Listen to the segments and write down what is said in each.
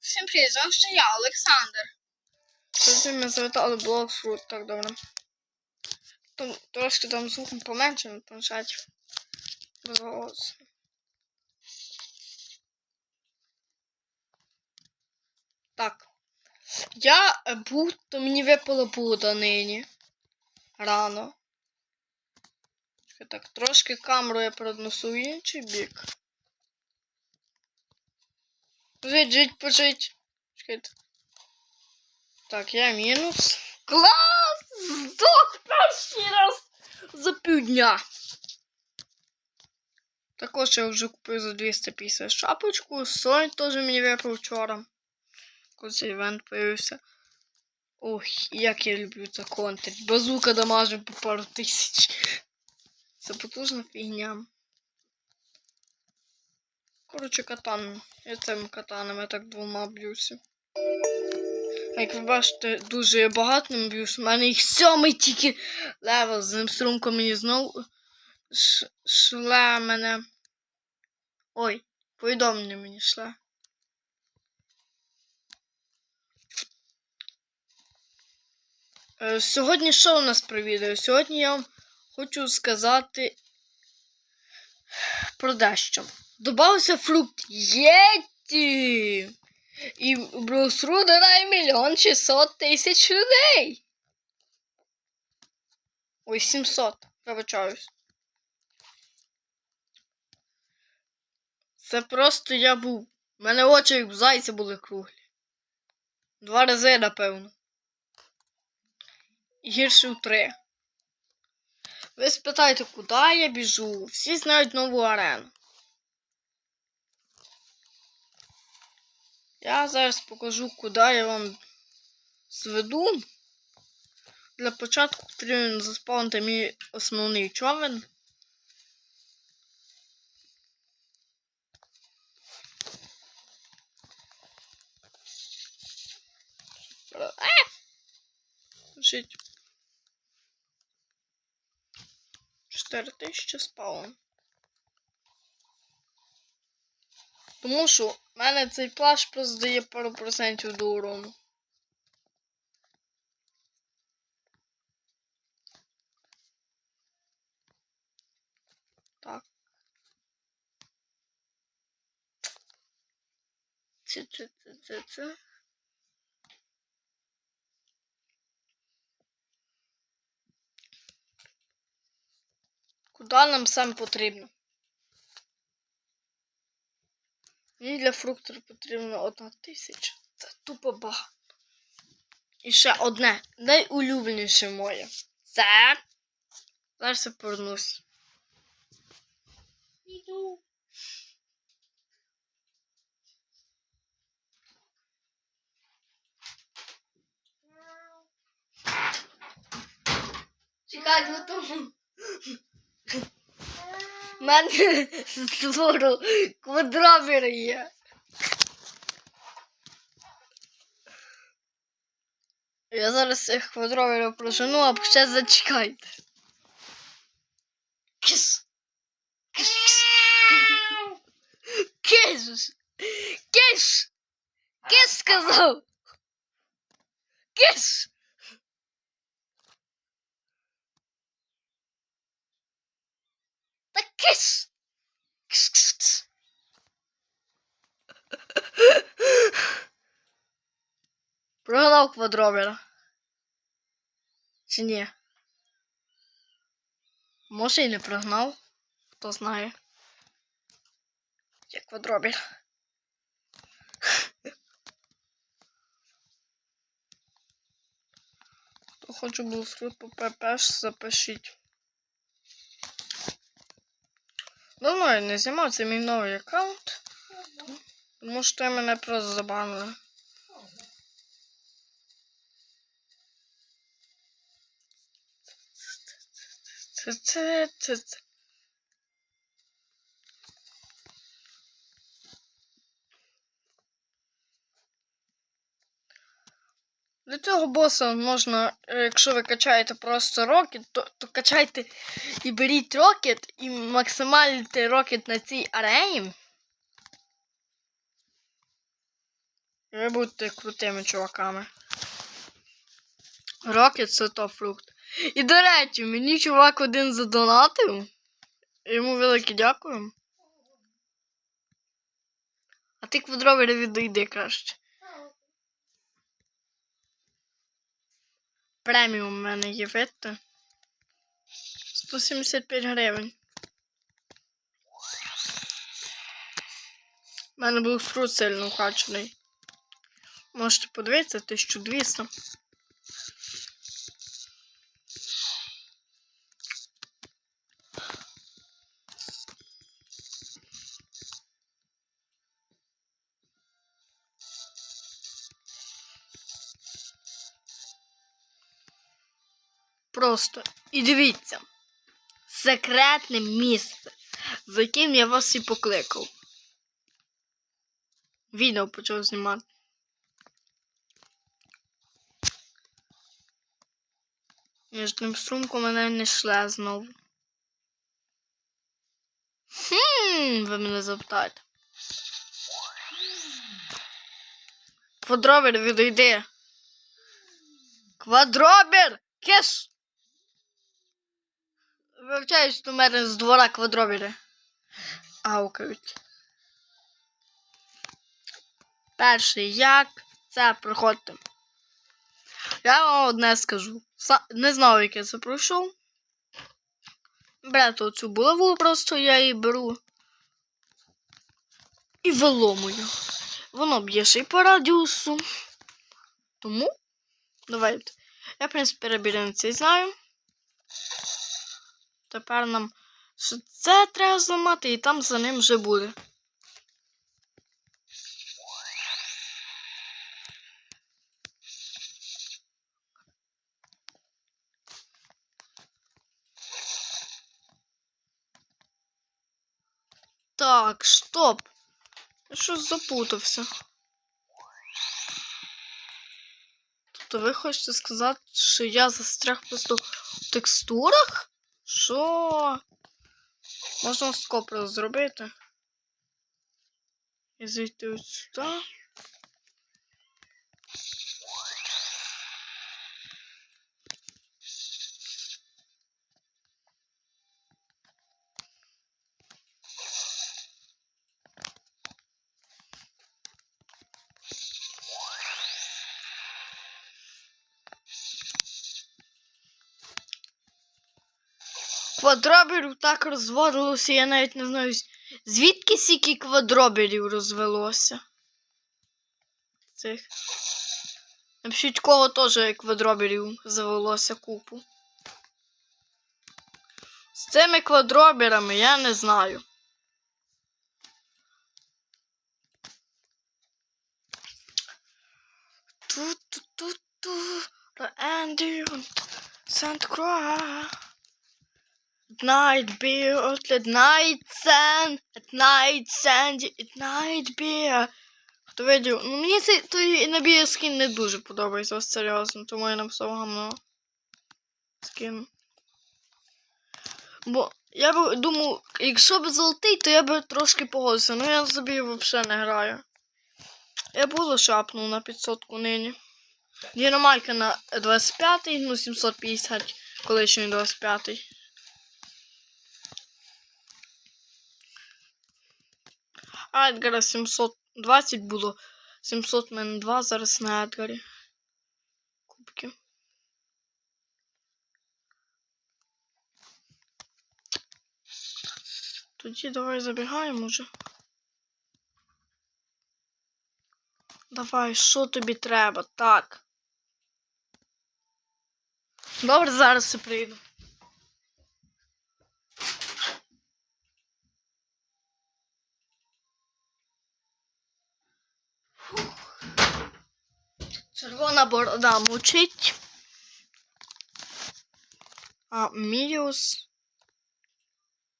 Всім привіт, з вами ще я, Олександр. Сьогодні ми завітали блокфрут, так добре. Там трошки там звуком поменше на планшеті. Без голосу. Так. Я е, був, то мені випало пуда нині. Рано. Так, трошки камеру я перенесу в інший бік. Жить, жить, пожить. Чекайте. Так, я мінус. Клас! Здох перший раз за півдня. Також я вже купив за 250 шапочку. Сонь теж мені випав вчора. Коли цей івент появився. Ох, як я люблю це контент. Базука дамажить по пару тисяч. Це потужна фігня. Коротше, катан. Я цим катаном, я так двома б'юся. Як ви бачите, дуже я багато б'юсь. У мене їх сьомий тільки левел. З ним струмко мені знову ш- шле мене. Ой, повідомлення мені шле. Е, Сьогодні що у нас про відео? Сьогодні я вам хочу сказати про дещо. Добавився фрукт Єті! І Брус Рудера мільйон 600 тисяч людей. Ой, 700. Вибачаюсь. Це просто я був. У мене очі як в зайця були круглі. Два рази, напевно. Гірше в три. Ви спитаєте, куди я біжу? Всі знають нову арену. Я зараз покажу, куди я вам зведу. Для початку потрібно заспавнити мій основний човен. Жить. 4000 спаун. Тому що в мене цей плащ просто дає пару процентів до урону. Так. Це, це, це, це, це. Куди нам сам потрібно? Мені для фруктів потрібно одна тисяча. Це тупо багато. І ще одне найулюбленіше моє. Це. Зараз я повернусь. Іду. Чекай, готову. У мене з двору квадробір є. Я зараз цих квадробірів прожену, а ще зачекайте. Кис. Кис. Кис. Кис. Кис сказав. Кис. Кис. Кис, кис, кис. Прогнав квадробера. Чи ні? Може і не прогнав. Хто знає. Я квадробер. Хто хоче блускрут по ППш, запишіть. Давно я не знімав, це мій новий аккаунт. Тому що мене просто забанили. Це, це, це, це. До цього боса можна, е, якщо ви качаєте просто рокет, то, то качайте і беріть рокет, і максимальте рокет на цій арені. Ви будете крутими чуваками. Рокет це то фрукт. І до речі, мені чувак один задонатив. Йому велике дякую. А ти квадровері відійди краще. Преміум у мене є видите? 175 гривень. У мене був фрукт сильно вкачаний. Можете подивитися, 1200. Просто і дивіться. Секретне місце, за яким я вас і покликав. Відео почав знімати. Між тим струмку мене не шле знову. Хм, ви мене запитаєте. Квадробір відійди. Квадробір! Киш! Вивчаю, що у мене з двора квадробіри. Аукають. Перший, як це проходити? Я вам одне скажу. Не знаю, як я це пройшов. Берете оцю булаву, просто я її беру. І виломую. Воно б'є ще й по радіусу. Тому давайте. Я, в принципі, перебіряю цей знаю. Тепер нам це треба зламати, і там за ним вже буде. Так, стоп. Я щось запутався. Тобто ви хочете сказати, що я застряг просто в текстурах? Що? Можна скоп зробити. І зайти ось сюди. Квадробірів так розводилося, я навіть не знаю, звідки стільки квадробірів розвелося. Цих. Напишіть, кого теж квадробірів завелося купу. З цими квадробірами я не знаю. Ту-ту-ту-ту. Андрю. Санта-Круа. At night beer, at night sand, at night sand, at night beer. Хто видів? Ну мені цей той набір скін не дуже подобається, ось серйозно, тому я написав гамно. Скін. Бо я б думав, якщо б золотий, то я б трошки погодився, ну я собі взагалі не граю. Я було шапнув на 500 нині. Дінамайка на 25, ну 750, колишній 25. А Едгара 720 було. 700 в мене 2 зараз на Едгарі. Кубки. Тоді давай забігаємо вже. Давай, що тобі треба? Так. Добре, зараз все прийду. Червона борода мучить. А Міус.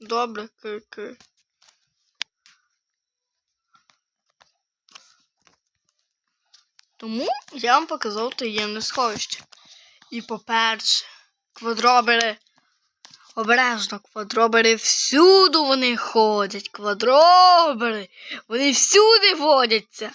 Добре, ки-ки. Тому я вам показав таємне сховище. І по-перше, квадробери. Обережно, квадробери всюди вони ходять. Квадробери. Вони всюди водяться.